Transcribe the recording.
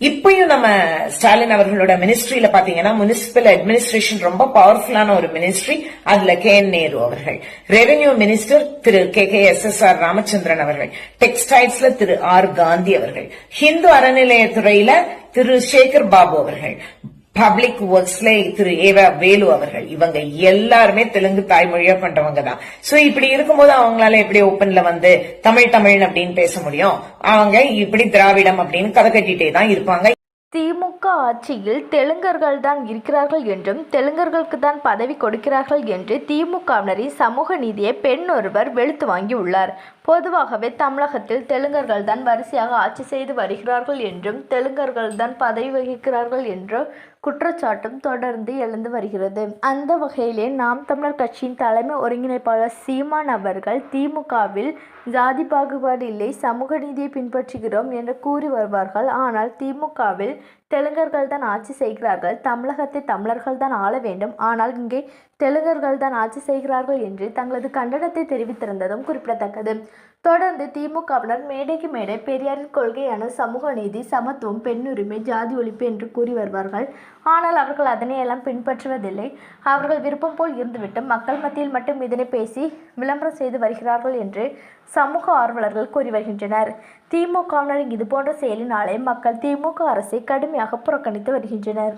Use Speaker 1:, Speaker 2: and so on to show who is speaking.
Speaker 1: இப்பயும் நம்ம ஸ்டாலின் அவர்களோட மினிஸ்ட்ரியில பாத்தீங்கன்னா முனிசிபல் அட்மினிஸ்ட்ரேஷன் ரொம்ப பவர்ஃபுல்லான ஒரு மினிஸ்ட்ரி அதுல கே. என். நேரு அவர்கள். Revenue minister Thiru K. K. S. S. R. Ramachandran அவர்கள். டெக்ஸ்டைல்ஸ்ல திரு ஆர். காந்தி அவர்கள். ஹிந்து அறநிலையத்துறையில திரு சேகர் பாபு அவர்கள். பப்ளிக் ஒர்க்ஸ்ல திரு ஏவா வேலு அவர்கள். இவங்க எல்லாருமே தெலுங்கு தாய்மொழியா பண்றவங்க தான். சோ இப்படி இருக்கும்போது அவங்களால எப்படி ஓப்பன்ல வந்து தமிழ் தமிழ் அப்படின்னு பேச முடியும்? அவங்க இப்படி திராவிடம் அப்படின்னு கதை கட்டிட்டே தான் இருப்பாங்க.
Speaker 2: திமுக ஆட்சியில் தெலுங்கர்கள் தான் இருக்கிறார்கள் என்றும் தெலுங்கர்களுக்கு தான் பதவி கொடுக்கிறார்கள் என்று திமுகவினரின் சமூக நீதியை பெண் ஒருவர் வெளுத்து வாங்கியுள்ளார். பொதுவாகவே தமிழகத்தில் தெலுங்கர்கள் தான் வரிசையாக ஆட்சி செய்து வருகிறார்கள் என்றும் தெலுங்கர்கள் தான் பதவி வகிக்கிறார்கள் என்ற குற்றச்சாட்டும் தொடர்ந்து எழுந்து வருகிறது. அந்த வகையிலே நாம் தமிழர் கட்சியின் தலைமை ஒருங்கிணைப்பாளர் சீமான் அவர்கள் திமுகவில் ஜாதி பாகுபாடு இல்லை சமூக நீதியை பின்பற்றுகிறோம் என்று கூறி வருவார்கள். ஆனால் திமுகவில் தெலுங்கர்கள் தான் ஆட்சி செய்கிறார்கள். தமிழகத்தை தமிழர்கள் தான் ஆள வேண்டும். ஆனால் இங்கே தெலுங்கர்கள் தான் ஆட்சி செய்கிறார்கள் என்று தங்களது கண்டனத்தை தெரிவித்திருந்ததும் குறிப்பிடத்தக்கது. தொடர்ந்து திமுகவினர் மேடைக்கு மேடை பெரியாரின் கொள்கையான சமூக நீதி சமத்துவம் பெண்ணுரிமை ஜாதி ஒழிப்பு என்று கூறி வருவார்கள். ஆனால் அவர்கள் அதனையெல்லாம் பின்பற்றுவதில்லை. அவர்கள் விருப்பம் போல் இருந்துவிட்டு மக்கள் மத்தியில் மட்டும் இதனை பேசி விளம்பரம் செய்து வருகிறார்கள் என்று சமூக ஆர்வலர்கள் கூறி வருகின்றனர். திமுகவினரின் இதுபோன்ற செயலினாலே மக்கள் திமுக அரசை கடுமையாக புறக்கணித்து வருகின்றனர்.